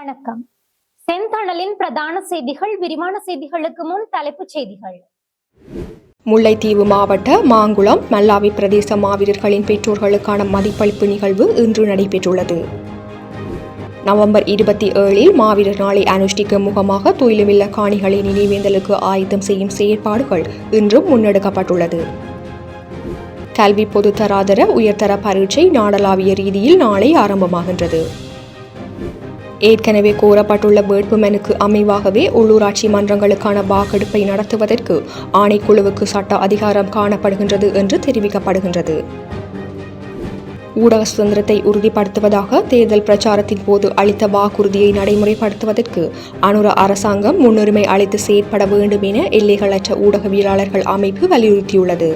வணக்கம். செந்தணலின் பிரதான செய்திகள் விரிவான செய்திகளுக்கு முன் தலைப்புச் செய்திகள். முல்லைத்தீவு மாவட்ட மாங்குளம் மல்லாவி பிரதேச மாவீரர்களின் பெற்றோர்களுக்கான மதிப்பளிப்பு நிகழ்வு இன்று நடைபெற்றுள்ளது. நவம்பர் இருபத்தி ஏழில் மாவீரர் நாளை அனுஷ்டிக்கும் முகமாக துயிலுமில்ல காணிகளை நினைவேந்தலுக்கு ஆயத்தம் செய்யும் செயற்பாடுகள் இன்றும் முன்னெடுக்கப்பட்டுள்ளது. கல்வி பொதுத்தராதர உயர்தர பரீட்சை நாடளாவிய ரீதியில் நாளை ஆரம்பமாகின்றது. ஏற்கனவே கோரப்பட்டுள்ள வேட்புமனுக்கு அமைவாகவே உள்ளூராட்சி மன்றங்களுக்கான வாக்கெடுப்பை நடத்துவதற்கு ஆணைக்குழுவுக்கு சட்ட அதிகாரம் காணப்படுகின்றது என்று தெரிவிக்கப்படுகின்றது. ஊடக சுதந்திரத்தை உறுதிப்படுத்துவதாக தேர்தல் பிரச்சாரத்தின் போது அளித்த வாக்குறுதியை நடைமுறைப்படுத்துவதற்கு அனுர அரசாங்கம் முன்னுரிமை அளித்து செயற்பட வேண்டும் என எல்லைகளற்ற ஊடகவியலாளர்கள் அமைப்பு வலியுறுத்தியுள்ளது.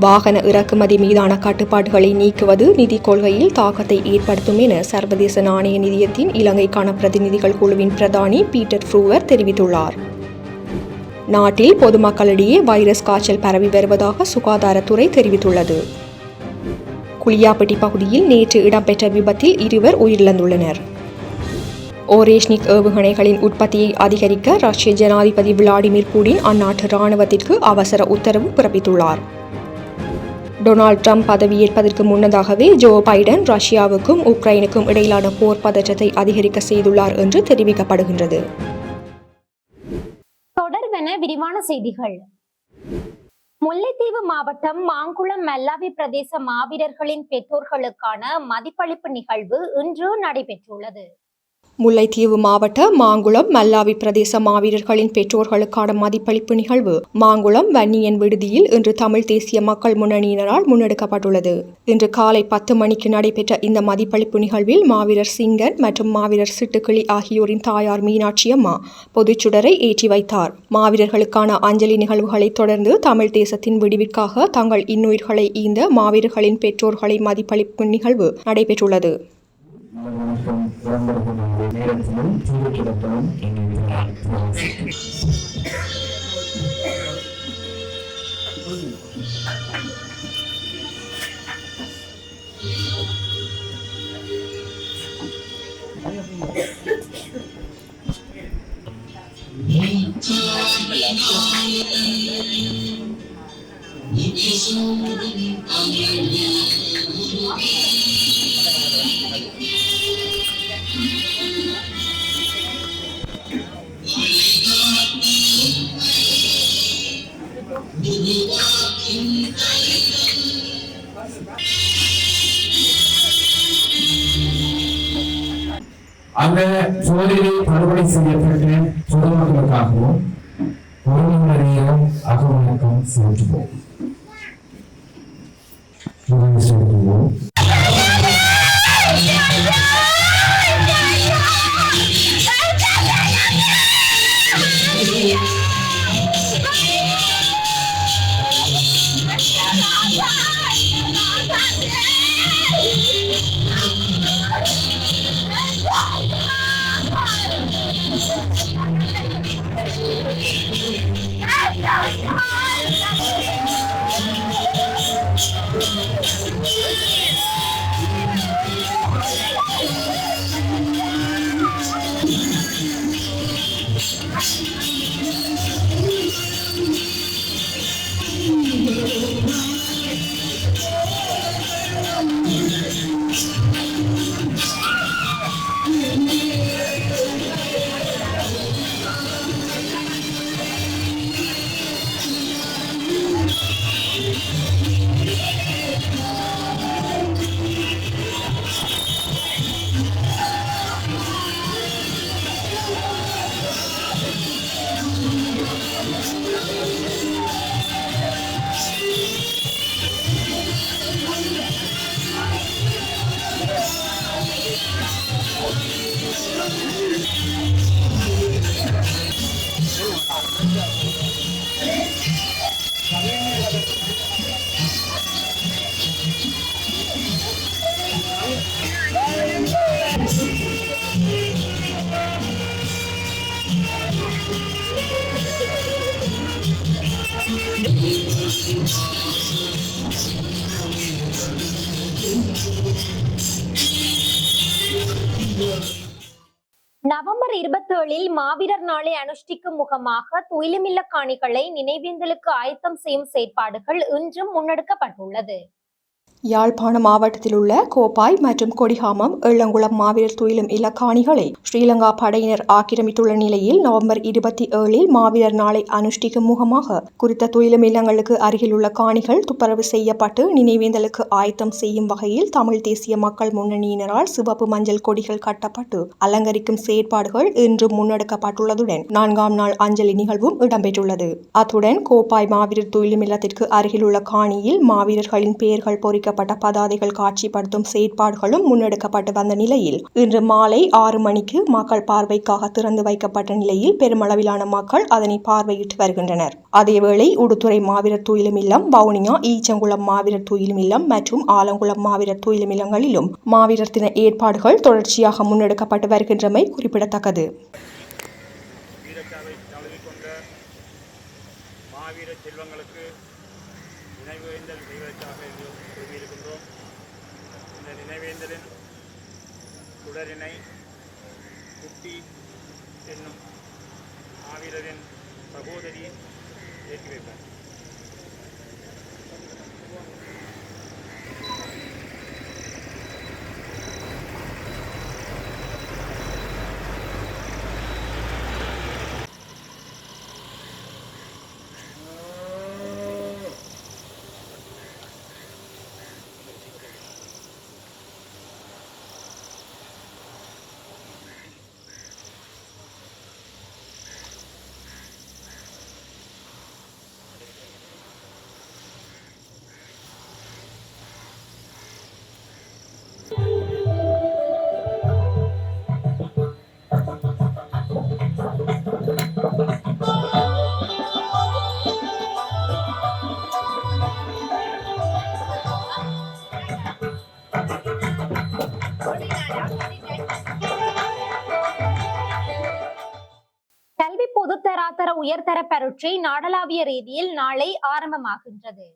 வாகன இறக்குமதி மீதான கட்டுப்பாடுகளை நீக்குவது நிதி கொள்கையில் தாக்கத்தை ஏற்படுத்தும் என சர்வதேச நாணய நிதியத்தின் இலங்கைக்கான பிரதிநிதிகள் குழுவின் பிரதானி பீட்டர் ஃப்ரூவர் தெரிவித்துள்ளார். நாட்டில் பொதுமக்களிடையே வைரஸ் காய்ச்சல் பரவி வருவதாக சுகாதாரத்துறை தெரிவித்துள்ளது. குளியாப்பட்டி பகுதியில் நேற்று இடம்பெற்ற விபத்தில் இருவர் உயிரிழந்துள்ளனர். ஓரேஷ்னிக் ஏவுகணைகளின் உற்பத்தியை அதிகரிக்க ரஷ்ய ஜனாதிபதி விளாடிமிர் புடின் அந்நாட்டு இராணுவத்திற்கு அவசர உத்தரவு பிறப்பித்துள்ளார். டொனால்ட் ட்ரம்ப் பதவியேற்பதற்கு முன்னதாகவே ஜோ பைடன் ரஷ்யாவுக்கும் உக்ரைனுக்கும் இடையிலான போர் பதற்றத்தை அதிகரிக்க செய்துள்ளார் என்று தெரிவிக்கப்படுகின்றது. தொடர்வென விரிவான செய்திகள். முல்லைத்தீவு மாவட்டம் மாங்குளம் மல்லாவி பிரதேச மாவீரர்களின் பெற்றோர்களுக்கான மதிப்பளிப்பு நிகழ்வு இன்று நடைபெற்றுள்ளது. முல்லைத்தீவு மாவட்ட மாங்குளம் மல்லாவி பிரதேச மாவீரர்களின் பெற்றோர்களுக்கான மதிப்பளிப்பு நிகழ்வு. மாங்குளம் வன்னியன் விடுதியில் இன்று தமிழ் தேசிய மக்கள் முன்னணியினரால் முன்னெடுக்கப்பட்டுள்ளது. இன்று காலை பத்து மணிக்கு நடைபெற்ற இந்த மதிப்பளிப்பு நிகழ்வில் மாவீரர் சிங்கன் மற்றும் மாவீரர் சிட்டுக்கிளி ஆகியோரின் தாயார் மீனாட்சி அம்மா பொதுச்சுடரை ஏற்றி வைத்தார். மாவீரர்களுக்கான அஞ்சலி நிகழ்வுகளை தொடர்ந்து தமிழ் தேசத்தின் விடிவிற்காக தங்கள் இன்னுயிர்களை ஈந்த மாவீரர்களின் பெற்றோர்களை மதிப்பளிப்பு நிகழ்வு நடைபெற்றுள்ளது. வணக்கம் விளம்பரத்தினுடைய நேரத்திலும் சூழக்கிடத்திலும் அந்த சோதனையில் படுகொலை செய்யப்பட்ட பொதுமக்களுக்காகவும் உறவினரையும் அகவணக்கம் செலுத்துவோம் செலுத்துவோம் நவம்பர் இருபத்தி ஏழில் மாவீரர் நாளை அனுஷ்டிக்கும் முகமாக துயிலுமில்ல காணிகளை நினைவேந்தலுக்கு ஆயத்தம் செய்யும் செயற்பாடுகள் இன்றும் முன்னெடுக்கப்பட்டுள்ளது. யாழ்ப்பாண மாவட்டத்தில் உள்ள கோப்பாய் மற்றும் கொடிகாமம் எள்ளங்குளம் மாவீரர் துயிலும் இலக்காணிகளை ஸ்ரீலங்கா படையினர் ஆக்கிரமித்துள்ள நிலையில் நவம்பர் இருபத்தி ஏழில் மாவீரர் நாளை அனுஷ்டிக்கும் முகமாக குறித்த துயிலும் இல்லங்களுக்கு அருகிலுள்ள காணிகள் துப்பரவு செய்யப்பட்டு நினைவேந்தலுக்கு ஆயத்தம் செய்யும் வகையில் தமிழ் தேசிய மக்கள் முன்னணியினரால் சிவப்பு மஞ்சள் கொடிகள் கட்டப்பட்டு அலங்கரிக்கும் செயற்பாடுகள் இன்று முன்னெடுக்கப்பட்டுள்ளதுடன் நான்காம் நாள் அஞ்சலி நிகழ்வும் இடம்பெற்றுள்ளது. அத்துடன் கோப்பாய் மாவீரர் துயிலும் இல்லத்திற்கு அருகிலுள்ள காணியில் மாவீரர்களின் பெயர்கள் பொறிக்க பொறிக்கப்பட்ட பதாதைகள் காட்சிப்படுத்தும் செயற்பாடுகளும் முன்னெடுக்கப்பட்டு வந்த நிலையில் இன்று மாலை ஆறு மணிக்கு மக்கள் பார்வைக்காக திறந்து வைக்கப்பட்ட நிலையில் பெருமளவிலான மக்கள் அதனை பார்வையிட்டு வருகின்றனர். அதேவேளை உடுத்துறை மாவீரர் துயிலும் இல்லம் வவுனியா ஈச்சங்குளம் மாவீரர் துயிலும் இல்லம் மற்றும் ஆலங்குளம் மாவீரர் துயிலும் இல்லங்களிலும் மாவீரர் தின ஏற்பாடுகள் தொடர்ச்சியாக முன்னெடுக்கப்பட்டு வருகின்றமை குறிப்பிடத்தக்கது. பொதுத்தராதர பரீட்சை நாடளாவிய ரீதியில் நாளை ஆரம்பமாகின்றது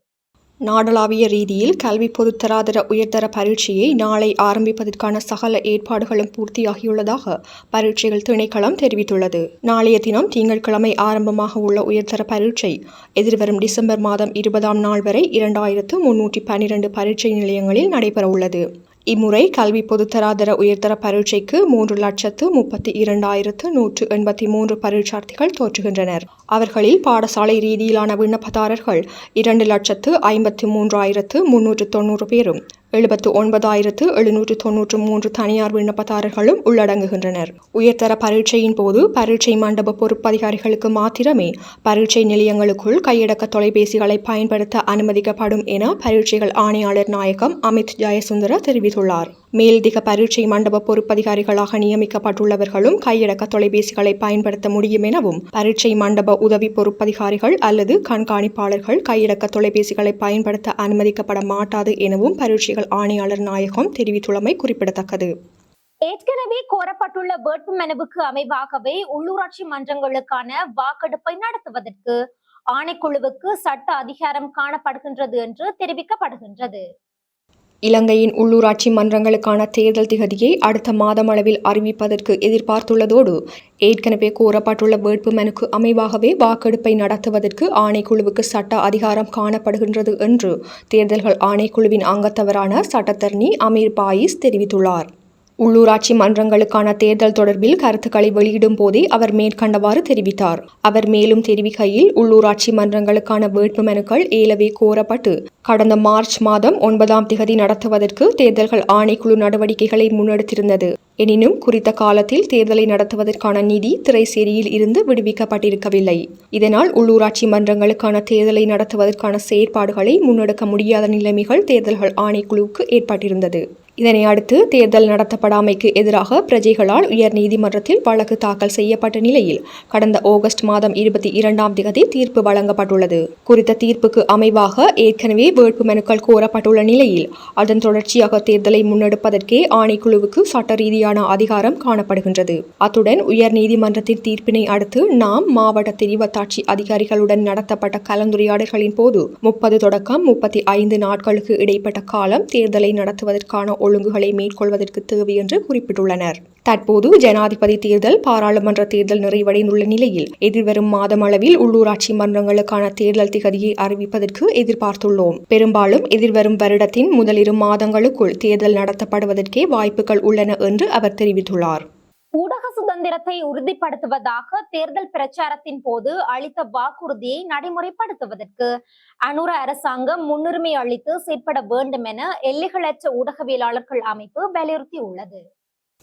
நாடளாவிய ரீதியில் கல்வி பொதுத்தராதர உயர்தர பரீட்சையை நாளை ஆரம்பிப்பதற்கான சகல ஏற்பாடுகளும் பூர்த்தியாகியுள்ளதாக பரீட்சைகள் திணைக்களம் தெரிவித்துள்ளது நாளைய தினம் திங்கட்கிழமை ஆரம்பமாக உள்ள உயர்தர பரீட்சை எதிர்வரும் டிசம்பர் மாதம் இருபதாம் நாள் வரை இரண்டாயிரத்து முன்னூற்றி பன்னிரண்டு பரீட்சை நிலையங்களில் நடைபெறவுள்ளது இம்முறை கல்வி பொதுத்தராதர உயர்தர பரீட்சைக்கு மூன்று லட்சத்து முப்பத்தி இரண்டாயிரத்து நூற்று எண்பத்தி மூன்று பரீட்சார்த்திகள் தோற்றுகின்றனர். அவர்களில் பாடசாலை ரீதியிலான விண்ணப்பதாரர்கள் இரண்டு லட்சத்து ஐம்பத்தி மூன்றாயிரத்து முன்னூற்று தொண்ணூறு பேரும் எழுபத்து ஒன்பதாயிரத்து எழுநூற்று தொன்னூற்று மூன்று தனியார் விண்ணப்பதாரர்களும் உள்ளடங்குகின்றனர். உயர்தர பரீட்சையின் போது பரீட்சை மண்டப பொறுப்பதிகாரிகளுக்கு மாத்திரமே பரீட்சை நிலையங்களுக்குள் கையடக்க தொலைபேசிகளை பயன்படுத்த அனுமதிக்கப்படும் என பரீட்சைகள் ஆணையாளர் நாயகம் அமித் ஜெயசுந்தர தெரிவித்துள்ளார். மேல்திக பரீட்சை மண்டப பொறுப்பதிகாரிகளாக நியமிக்கப்பட்டுள்ளவர்களும் கையடக்க தொலைபேசிகளை பயன்படுத்த முடியும் எனவும் பரீட்சை மண்டப உதவி பொறுப்பதிகாரிகள் அல்லது கண்காணிப்பாளர்கள் கையடக்க தொலைபேசிகளை பயன்படுத்த அனுமதிக்கப்பட மாட்டாது எனவும் பரீட்சைகள் ஆணையாளர் நாயகம் தெரிவித்துள்ளமை குறிப்பிடத்தக்கது. ஏற்கனவே கோரப்பட்டுள்ள வேட்பு மனுவுக்கு அமைவாகவே உள்ளூராட்சி மன்றங்களுக்கான வாக்கெடுப்பை நடத்துவதற்கு ஆணைக்குழுவுக்கு சட்ட அதிகாரம் காணப்படுகின்றது என்று தெரிவிக்கப்படுகின்றது. இலங்கையின் உள்ளூராட்சி மன்றங்களுக்கான தேர்தல் திகதியை அடுத்த மாதமளவில் அறிவிப்பதற்கு எதிர்பார்த்துள்ளதோடு ஏற்கனவே கோரப்பட்டுள்ள வேட்புமனுக்கு அமைவாகவே வாக்கெடுப்பை நடத்துவதற்கு ஆணைக்குழுவுக்கு சட்ட அதிகாரம் காணப்படுகின்றது என்று தேர்தல்கள் ஆணைக்குழுவின் அங்கத்தவரான சட்டத்தரணி அமீர் பாயிஸ் தெரிவித்துள்ளார். உள்ளூராட்சி மன்றங்களுக்கான தேர்தல் தொடர்பில் கருத்துக்களை வெளியிடும் போதே அவர் மேற்கண்டவாறு தெரிவித்தார். அவர் மேலும் தெரிவிக்கையில் உள்ளூராட்சி மன்றங்களுக்கான வேட்புமனுக்கள் ஏலவே கோரப்பட்டு கடந்த மார்ச் மாதம் ஒன்பதாம் திகதி நடத்துவதற்கு தேர்தல்கள் ஆணைக்குழு நடவடிக்கைகளை முன்னெடுத்திருந்தது. எனினும் குறித்த காலத்தில் தேர்தலை நடத்துவதற்கான நிதி திரைசேரியில் இருந்து விடுவிக்கப்பட்டிருக்கவில்லை. இதனால் உள்ளூராட்சி மன்றங்களுக்கான தேர்தலை நடத்துவதற்கான செயற்பாடுகளை முன்னெடுக்க முடியாத நிலைமைகள் தேர்தல்கள் ஆணைக்குழுவுக்கு ஏற்பட்டிருந்தது. இதனை அடுத்து தேர்தல் நடத்தப்படாமைக்கு எதிராக பிரஜைகளால் உயர் நீதிமன்றத்தில் வழக்கு தாக்கல் செய்யப்பட்ட நிலையில் கடந்த ஆகஸ்ட் மாதம் இருபத்தி இரண்டாம் திகதி தீர்ப்பு வழங்கப்பட்டுள்ளது. குறித்த தீர்ப்புக்கு அமைவாக ஏற்கனவே வேட்புமனுக்கள் கோரப்பட்டுள்ள நிலையில் அதன் தொடர்ச்சியாக தேர்தலை முன்னெடுப்பதற்கே ஆணைக்குழுவுக்கு சட்ட ரீதியான அதிகாரம் காணப்படுகின்றது. அத்துடன் உயர் நீதிமன்றத்தின் தீர்ப்பினை அடுத்து நாம் மாவட்ட தெரிவத்தாட்சி அதிகாரிகளுடன் நடத்தப்பட்ட கலந்துரையாடல்களின் போது முப்பது தொடக்கம் முப்பத்தி ஐந்து நாட்களுக்கு இடைப்பட்ட காலம் தேர்தலை நடத்துவதற்கான ஒழுங்குகளை மேற்கொள்வதற்கு தேவை என்று குறிப்பிட்டுள்ளனர். தற்போது ஜனாதிபதி தேர்தல் பாராளுமன்ற தேர்தல் நிறைவடைந்துள்ள நிலையில் எதிர்வரும் மாதமளவில் உள்ளூராட்சி மன்றங்களுக்கான தேர்தல் திகதியை அறிவிப்பதற்கு எதிர்பார்த்துள்ளோம். பெரும்பாலும் எதிர்வரும் வருடத்தின் முதலிரு மாதங்களுக்குள் தேர்தல் நடத்தப்படுவதற்கே வாய்ப்புகள் உள்ளன என்று அவர் தெரிவித்துள்ளார். ஊடக சுதந்திரத்தை உறுதிப்படுத்துவதாக தேர்தல் பிரச்சாரத்தின் போது அளித்த வாக்குறுதியை நடைமுறைப்படுத்துவதற்கு அனுர அரசாங்கம் முன்னுரிமை அளித்து செயற்பட வேண்டும் என எல்லைகளற்ற ஊடகவியலாளர்கள் அமைப்பு வலியுறுத்தியுள்ளது.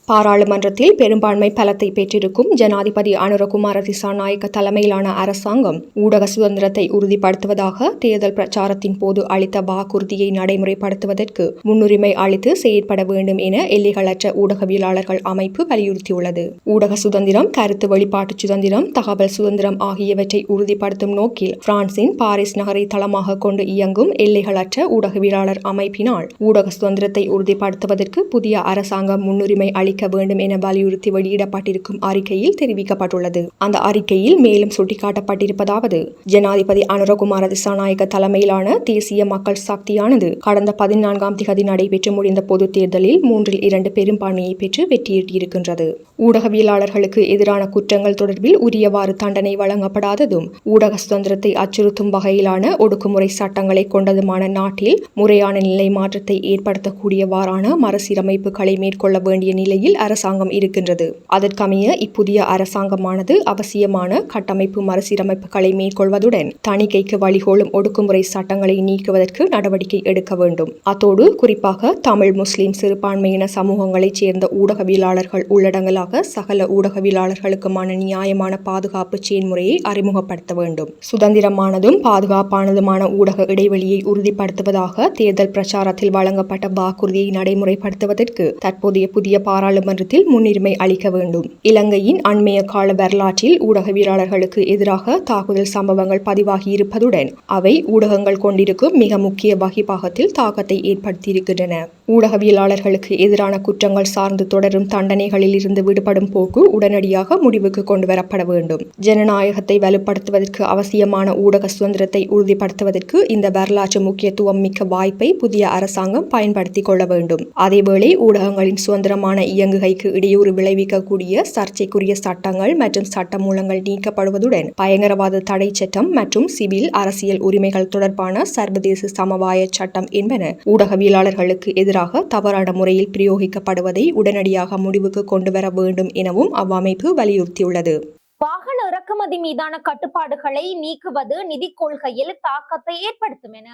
பாராளுமன்றத்தில் பெரும்பான்மை பலத்தை பெற்றிருக்கும் ஜனாதிபதி அனுரகுமார திசாநாயக்க தலைமையிலான அரசாங்கம் ஊடக சுதந்திரத்தை உறுதிப்படுத்துவதாக தேர்தல் பிரச்சாரத்தின் போது அளித்த வாக்குறுதியை நடைமுறைப்படுத்துவதற்கு முன்னுரிமை அளித்து செயற்பட வேண்டும் என எல்லைகளற்ற ஊடகவியலாளர்கள் அமைப்பு வலியுறுத்தியுள்ளது. ஊடக சுதந்திரம் கருத்து வெளிப்பாட்டு சுதந்திரம் தகவல் சுதந்திரம் ஆகியவற்றை உறுதிப்படுத்தும் நோக்கில் பிரான்சின் பாரிஸ் நகரை தளமாக கொண்டு இயங்கும் எல்லைகளற்ற ஊடகவியலாளர் அமைப்பினால் ஊடக சுதந்திரத்தை உறுதிப்படுத்துவதற்கு புதிய அரசாங்கம் முன்னுரிமை அளிக்க அளிக்க வேண்டும் என வலியுறுத்தி வெளியிடப்பட்டிருக்கும் அறிக்கையில் தெரிவிக்கப்பட்டுள்ளது. அந்த அறிக்கையில் மேலும் சுட்டிக்காட்டப்பட்டிருப்பதாவது ஜனாதிபதி அனுரகுமார திசாநாயக தலைமையிலான தேசிய மக்கள் சக்தியானது கடந்த பதினான்காம் திகதி நடைபெற்று முடிந்த பொது தேர்தலில் மூன்றில் இரண்டு பெரும்பான்மையை பெற்று வெற்றியீட்டியிருக்கின்றது ஊடகவியலாளர்களுக்கு எதிரான குற்றங்கள் தொடர்பில் உரியவாறு தண்டனை வழங்கப்படாததும் ஊடக சுதந்திரத்தை அச்சுறுத்தும் வகையிலான ஒடுக்குமுறை சட்டங்களை கொண்டதுமான நாட்டில் முறையான நிலை மாற்றத்தை ஏற்படுத்தக்கூடியவாறான மறுசீரமைப்புகளை மேற்கொள்ள வேண்டிய நிலையில் அரசாங்கம் இருக்கின்றது. அதற்கமைய இப்புதிய அரசாங்கமானது அவசியமான கட்டமைப்பு மறுசீரமைப்புகளை மேற்கொள்வதுடன் தணிக்கைக்கு வழிகோலும் ஒடுக்குமுறை சட்டங்களை நீக்குவதற்கு நடவடிக்கை எடுக்க வேண்டும். அத்தோடு குறிப்பாக தமிழ் முஸ்லிம் சிறுபான்மையின சமூகங்களைச் சேர்ந்த ஊடகவியலாளர்கள் உள்ளடங்கலாக சகல ஊடகவியலாளர்களுக்குமான நியாயமான பாதுகாப்பு செயல்முறையை அறிமுகப்படுத்த வேண்டும். சுதந்திரமானதும் பாதுகாப்பானதுமான ஊடக இடைவெளியை உறுதிப்படுத்துவதாக தேர்தல் பிரச்சாரத்தில் வழங்கப்பட்ட வாக்குறுதியை நடைமுறைப்படுத்துவதற்கு தற்போதைய புதிய பாராளுமன்றத்தில் முன்னுரிமை அளிக்க வேண்டும். இலங்கையின் அண்மைய கால வரலாற்றில் ஊடகவியலாளர்களுக்கு எதிராக தாக்குதல் சம்பவங்கள் பதிவாகி இருப்பதுடன் அவை ஊடகங்கள் கொண்டிருக்கும் மிக முக்கிய வகைப்பாகத்தில் தாக்கத்தை ஏற்படுத்தியிருக்கின்றன. ஊடகவியலாளர்களுக்கு எதிரான குற்றங்கள் சார்ந்து தொடரும் தண்டனைகளில் இருந்து விடுபடும் போக்கு உடனடியாக முடிவுக்கு கொண்டு வரப்பட வேண்டும். ஜனநாயகத்தை வலுப்படுத்துவதற்கு அவசியமான ஊடக சுதந்திரத்தை உறுதிப்படுத்துவதற்கு இந்த வரலாற்று முக்கியத்துவம் மிக்க வாய்ப்பை புதிய அரசாங்கம் பயன்படுத்திக் கொள்ள வேண்டும். அதேவேளை ஊடகங்களின் சுதந்திரமான இயங்குகைக்கு இடையூறு விளைவிக்கக்கூடிய சர்ச்சைக்குரிய சட்டங்கள் மற்றும் சட்டமூலங்கள் நீக்கப்படுவதுடன் பயங்கரவாத தடை சட்டம் மற்றும் சிவில் அரசியல் உரிமைகள் தொடர்பான சர்வதேச சமவாய சட்டம் என்பன ஊடகவியலாளர்களுக்கு எதிராக தவறான முறையில் பிரயோகிக்கப்படுவதை உடனடியாக முடிவுக்கு கொண்டு வர வேண்டும் எனவும் அவ்வமைப்பு வலியுறுத்தியுள்ளது. வாகன இறக்குமதி மீதான கட்டுப்பாடுகளை நீக்குவது நிதி கொள்கையில் தாக்கத்தை ஏற்படுத்தும் என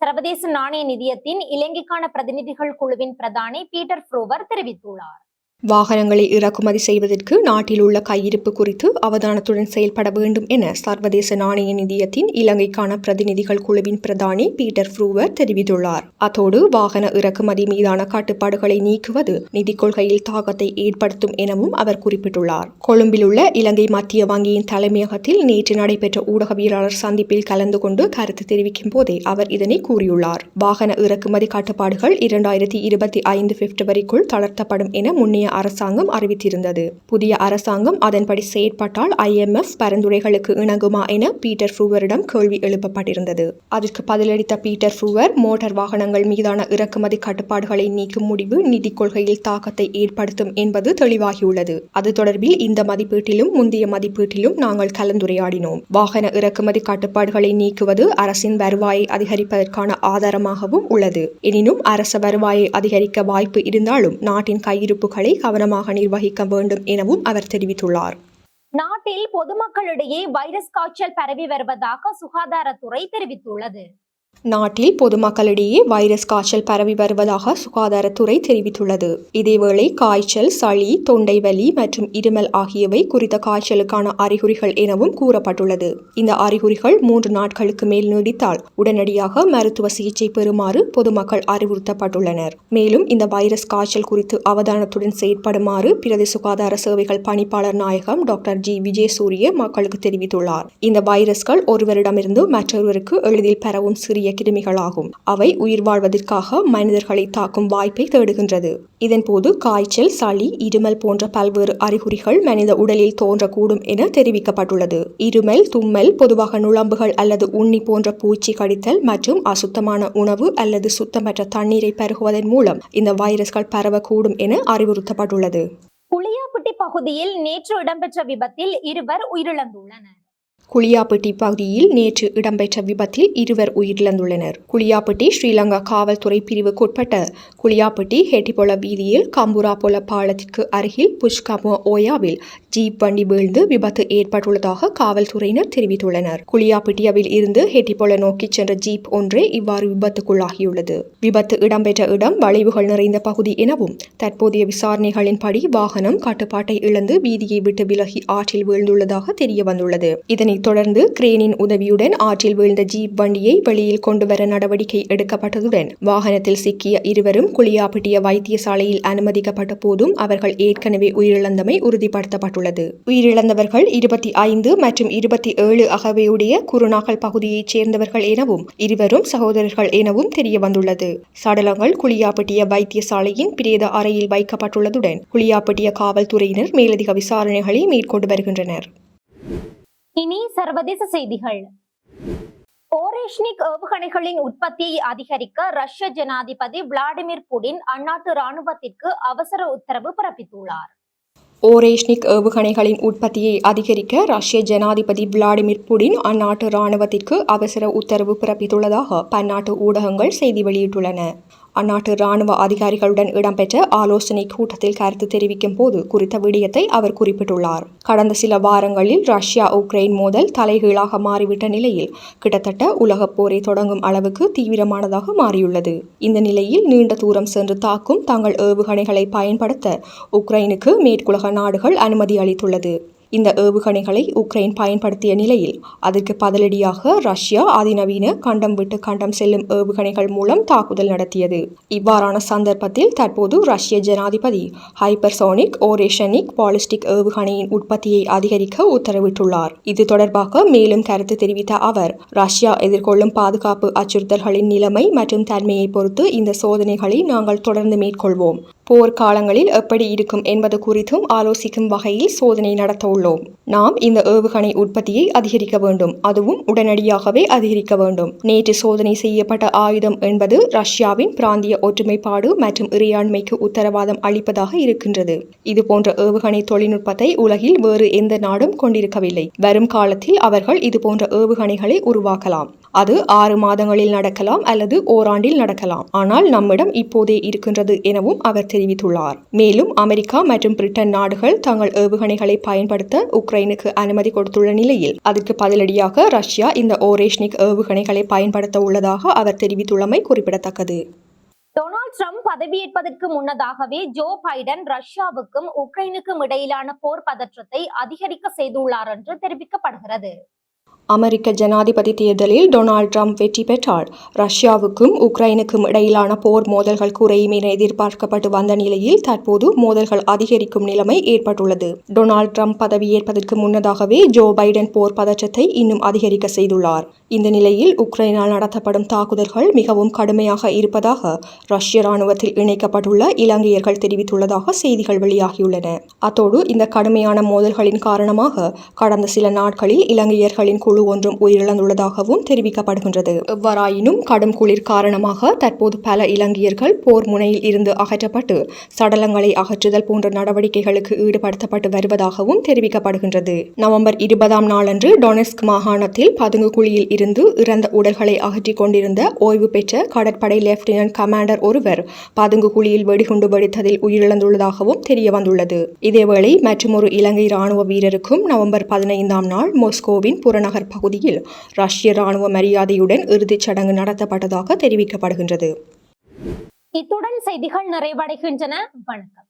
சர்வதேச நாணய நிதியத்தின் இலங்கைக்கான பிரதிநிதிகள் குழுவின் பிரதானி பீட்டர் ஃப்ரோவர் தெரிவித்துள்ளார். வாகனங்களை இறக்குமதி செய்வதற்கு நாட்டில் உள்ள கையிருப்பு குறித்து அவதானத்துடன் செயல்பட வேண்டும் என சர்வதேச நாணய நிதியத்தின் இலங்கைக்கான பிரதிநிதிகள் குழுவின் பிரதானி பீட்டர் ஃப்ரூவர் தெரிவித்துள்ளார். அத்தோடு வாகன இறக்குமதி மீதான கட்டுப்பாடுகளை நீக்குவது நிதிக் கொள்கையில் தாக்கத்தை ஏற்படுத்தும் எனவும் அவர் குறிப்பிட்டுள்ளார். கொழும்பில் உள்ள இலங்கை மத்திய வங்கியின் தலைமையகத்தில் நேற்று நடைபெற்ற ஊடகவியலாளர் சந்திப்பில் கலந்து கொண்டு கருத்து தெரிவிக்கும் போதே அவர் இதனை கூறியுள்ளார். வாகன இறக்குமதி கட்டுப்பாடுகள் இரண்டாயிரத்தி இருபத்தி ஐந்து பிப்ரவரிக்குள் தளர்த்தப்படும் என முன்னைய அரசாங்கம் அறிவித்திருந்தது. புதிய அரசாங்கம் அதன்படி செயற்பட்டால் ஐஎம்எஃப் பரிந்துரைகளுக்கு இணங்குமா என பீட்டர் ஃப்ரூவரிடம் கேள்வி எழுப்பப்பட்டிருந்தது. அதற்கு பதிலளித்த பீட்டர் ஃப்ரூவர் மோட்டார் வாகனங்கள் மீதான இறக்குமதி கட்டுப்பாடுகளை நீக்கும் முடிவு நிதிக் கொள்கையில் தாக்கத்தை ஏற்படுத்தும் என்பது தெளிவாகியுள்ளது. அது தொடர்பில் இந்த மதிப்பீட்டிலும் முந்தைய மதிப்பீட்டிலும் நாங்கள் கலந்துரையாடினோம். வாகன இறக்குமதி கட்டுப்பாடுகளை நீக்குவது அரசின் வருவாயை அதிகரிப்பதற்கான ஆதாரமாகவும் உள்ளது. எனினும் அரச வருவாயை அதிகரிக்க வாய்ப்பு இருந்தாலும் நாட்டின் கையிருப்புகளை கவனமாக நிர்வகிக்க வேண்டும் எனவும் அவர் தெரிவித்துள்ளார். நாட்டில் பொதுமக்களிடையே வைரஸ் காய்ச்சல் பரவி வருவதாக சுகாதாரத்துறை தெரிவித்துள்ளது. நாட்டில் பொதுமக்களிடையே வைரஸ் காய்ச்சல் பரவி வருவதாக சுகாதாரத்துறை தெரிவித்துள்ளது. இதேவேளை காய்ச்சல் சளி தொண்டை வலி மற்றும் இருமல் ஆகியவை குறித்த காய்ச்சலுக்கான அறிகுறிகள் எனவும் கூறப்பட்டுள்ளது. இந்த அறிகுறிகள் மூன்று நாட்களுக்கு மேல் நீடித்தால் உடனடியாக மருத்துவ சிகிச்சை பெறுமாறு பொதுமக்கள் அறிவுறுத்தப்பட்டுள்ளனர். மேலும் இந்த வைரஸ் காய்ச்சல் குறித்து அவதானத்துடன் செயற்படுமாறு பிரதி சுகாதார சேவைகள் பணிப்பாளர் நாயகம் டாக்டர் ஜி. விஜயசூரிய மக்களுக்கு தெரிவித்துள்ளார். இந்த வைரஸ்கள் ஒருவரிடமிருந்து மற்றொருவருக்கு எளிதில் பரவும் சிறிய பாக்டீரிய கிருமிகளாகும் அவை உயிர் வாழ்வதற்காக மனிதர்களை தாக்கும் வாய்ப்பை தேடுகின்றது. இதன்போது காய்ச்சல் சளி இருமல் போன்ற பல்வேறு அறிகுறிகள் மனித உடலில் தோன்றக்கூடும் என தெரிவிக்கப்பட்டுள்ளது. இருமல் தும்மல் பொதுவாக நுழம்புகள் அல்லது உண்ணி போன்ற பூச்சி கடித்தல் மற்றும் அசுத்தமான உணவு அல்லது சுத்தமற்ற தண்ணீரை பருகுவதன் மூலம் இந்த வைரஸ்கள் பரவக்கூடும் என அறிவுறுத்தப்பட்டுள்ளது. புளியாப்பட்டி பகுதியில் நேற்று இடம்பெற்ற விபத்தில் இருவர் உயிரிழந்துள்ளனர். குளியாப்பட்டி பகுதியில் நேற்று இடம்பெற்ற விபத்தில் இருவர் உயிரிழந்துள்ளனர். குளியாப்பட்டி ஸ்ரீலங்கா காவல்துறை பிரிவுக்குட்பட்ட குளியாப்பட்டி ஹெட்டிபொல வீதியில் கம்புராபொல பாலத்திற்கு அருகில் புஷ்கமோ ஓயாவில் ஜீப் வண்டி வீழ்ந்து விபத்து ஏற்பட்டுள்ளதாக காவல்துறையினர் தெரிவித்துள்ளனர். குளியாபிட்டியாவில் இருந்து ஹெட்டிபோல நோக்கி சென்ற ஜீப் ஒன்றே இவ்வாறு விபத்துக்குள்ளாகியுள்ளது. விபத்து இடம்பெற்ற இடம் வளைவுகள் நிறைந்த பகுதி எனவும் தற்போதைய விசாரணைகளின்படி வாகனம் கட்டுப்பாட்டை இழந்து வீதியை விட்டு விலகி ஆற்றில் வீழ்ந்துள்ளதாக தெரிய வந்துள்ளது இதனைத் தொடர்ந்து கிரேனின் உதவியுடன் ஆற்றில் வீழ்ந்த ஜீப் வண்டியை வெளியில் கொண்டுவர நடவடிக்கை எடுக்கப்பட்டதுடன் வாகனத்தில் சிக்கிய இருவரும் குளியாபிட்டிய வைத்தியசாலையில் அனுமதிக்கப்பட்ட போதும் அவர்கள் ஏற்கனவே உயிரிழந்தமை உறுதிப்படுத்தப்பட்டுள்ளது. உயிரிழந்தவர்கள் இருபத்தி ஐந்து மற்றும் இருபத்தி ஏழு அகவையுடைய குருநாகல் பகுதியைச் சேர்ந்தவர்கள் எனவும் இருவரும் சகோதரர்கள் எனவும் தெரிய வந்துள்ளது சடலங்கள் குளியாப்பட்டிய வைத்தியசாலையின் பிரேத அறையில் வைக்கப்பட்டுள்ளதுடன் குளியாப்பட்டிய காவல்துறையினர் மேலதிக விசாரணைகளை மேற்கொண்டு வருகின்றனர். இனி சர்வதேச செய்திகள். ஓரேஷ்னிக் ஏவுகணைகளின் உற்பத்தியை அதிகரிக்க ரஷ்ய ஜனாதிபதி விளாடிமிர் புடின் அந்நாட்டு ராணுவத்திற்கு அவசர உத்தரவு பிறப்பித்துள்ளார். ஓரேஷ்னிக் ஏவுகணைகளின் உற்பத்தியை அதிகரிக்க ரஷ்ய ஜனாதிபதி விளாடிமிர் புடின் அந்நாட்டு ராணுவத்திற்கு அவசர உத்தரவு பிறப்பித்துள்ளதாக பன்னாட்டு ஊடகங்கள் செய்தி வெளியிட்டுள்ளன. அந்நாட்டு ராணுவ அதிகாரிகளுடன் இடம்பெற்ற ஆலோசனை கூட்டத்தில் கருத்து தெரிவிக்கும் போது குறித்த விடயத்தை அவர் குறிப்பிட்டுள்ளார். கடந்த சில வாரங்களில் ரஷ்யா உக்ரைன் மோதல் தலைகீழாக மாறிவிட்ட நிலையில் கிட்டத்தட்ட உலகப் போரை தொடங்கும் அளவுக்கு தீவிரமானதாக மாறியுள்ளது. இந்த நிலையில் நீண்ட தூரம் சென்று தாக்கும் தங்கள் ஏவுகணைகளை பயன்படுத்த உக்ரைனுக்கு மேற்குலக நாடுகள் அனுமதி அளித்துள்ளது. இந்த ஏவுகணைகளை உக்ரைன் பயன்படுத்திய நிலையில் அதற்கு பதிலடியாக ரஷ்யா அதிநவீன கண்டம் விட்டு கண்டம் செல்லும் ஏவுகணைகள் மூலம் தாக்குதல் நடத்தியது. இவ்வாறான சந்தர்ப்பத்தில் தற்போது ரஷ்ய ஜனாதிபதி ஹைப்பர்சோனிக் ஓரேஷனிக் பாலிஸ்டிக் ஏவுகணையின் உற்பத்தியை அதிகரிக்க உத்தரவிட்டுள்ளார். இது தொடர்பாக மேலும் கருத்து தெரிவித்த அவர் ரஷ்யா எதிர்கொள்ளும் பாதுகாப்பு அச்சுறுத்தல்களின் நிலைமை மற்றும் தன்மையை பொறுத்து இந்த சோதனைகளை நாங்கள் தொடர்ந்து மேற்கொள்வோம். போர்க்காலங்களில் எப்படி இருக்கும் என்பது குறித்தும் ஆலோசிக்கும் வகையில் சோதனை நடத்த உள்ளோம் நாம் இந்த ஏவுகணை உற்பத்தியை அதிகரிக்க வேண்டும். அதுவும் உடனடியாகவே அதிகரிக்க வேண்டும். நேற்று சோதனை செய்யப்பட்ட ஆயுதம் என்பது ரஷ்யாவின் பிராந்திய ஒற்றுமைப்பாடு மற்றும் இறையாண்மைக்கு உத்தரவாதம் அளிப்பதாக இருக்கின்றது. இது போன்ற ஏவுகணை தொழில்நுட்பத்தை உலகில் வேறு எந்த நாடும் கொண்டிருக்கவில்லை. வரும் காலத்தில் அவர்கள் இது போன்ற ஏவுகணைகளை உருவாக்கலாம். அது ஆறு மாதங்களில் நடக்கலாம் அல்லது ஓராண்டில் நடக்கலாம். ஆனால் நம்மிடம் இப்போதே இருக்கின்றது எனவும் அவர் தெரிவித்துள்ளார். மேலும் அமெரிக்கா மற்றும் பிரிட்டன் நாடுகள் தங்கள் ஏவுகணைகளை பயன்படுத்த உக்ரைனுக்கு அனுமதி கொடுத்துள்ள நிலையில் அதற்கு பதிலடியாக ரஷ்யா இந்த ஓரேஷ்னிக் ஏவுகணைகளை பயன்படுத்த உள்ளதாக அவர் தெரிவித்துள்ளமை குறிப்பிடத்தக்கது. டொனால்ட் ட்ரம்ப் பதவியேற்பதற்கு முன்னதாகவே ஜோ பைடன் ரஷ்யாவுக்கும் உக்ரைனுக்கும் இடையிலான போர் பதற்றத்தை அதிகரிக்க செய்துள்ளார் என்று தெரிவிக்கப்படுகிறது. அமெரிக்க ஜனாதிபதி தேர்தலில் டொனால்ட் ட்ரம்ப் வெற்றி பெற்றார். ரஷ்யாவுக்கும் உக்ரைனுக்கும் இடையிலான போர் மோதல்கள் குறையும் என எதிர்பார்க்கப்பட்டு வந்த நிலையில் தற்போது மோதல்கள் அதிகரிக்கும் நிலைமை ஏற்பட்டுள்ளது. டொனால்ட் ட்ரம்ப் பதவியேற்பதற்கு முன்னதாகவே ஜோ பைடன் போர் பதற்றத்தை இன்னும் அதிகரிக்க செய்துள்ளார். இந்த நிலையில் உக்ரைனால் நடத்தப்படும் தாக்குதல்கள் மிகவும் கடுமையாக இருப்பதாக ரஷ்ய ராணுவத்தில் இணைக்கப்பட்டுள்ள இலங்கையர்கள் தெரிவித்துள்ளதாக செய்திகள் வெளியாகியுள்ளன. அத்தோடு இந்த கடுமையான மோதல்களின் காரணமாக கடந்த சில நாட்களில் இலங்கையர்களின் குழு ஒன்றும் உயிரிழந்துள்ளதாகவும் தெரிவிக்கப்படுகின்றது. எவ்வாறாயினும் கடும் குளிர் காரணமாக தற்போது பல இலங்கையர்கள் போர் முனையில் இருந்து அகற்றப்பட்டு சடலங்களை அகற்றுதல் போன்ற நடவடிக்கைகளுக்கு ஈடுபடுத்தப்பட்டு வருவதாகவும் தெரிவிக்கப்படுகின்றது. நவம்பர் இருபதாம் நாளன்று டொனெஸ்க் மாகாணத்தில் பதுங்கு குழியில் இருந்து இறந்த உடல்களை அகற்றிக் கொண்டிருந்த ஓய்வு பெற்ற கடற்படை லெப்டினன்ட் கமாண்டர் ஒருவர் பதுங்கு குழியில் வெடிகுண்டு வெடித்ததில் உயிரிழந்துள்ளதாகவும் தெரிய வந்துள்ளது இதேவேளை மற்றொரு இலங்கை ராணுவ வீரருக்கும் நவம்பர் பதினைந்தாம் நாள் மொஸ்கோவின் புறநகர் பகுதியில் ரஷ்ய ராணுவ மரியாதையுடன் இறுதிச் சடங்கு நடத்தப்பட்டதாக தெரிவிக்கப்படுகின்றது. இத்துடன் செய்திகள் நிறைவடைகின்றன. வணக்கம்.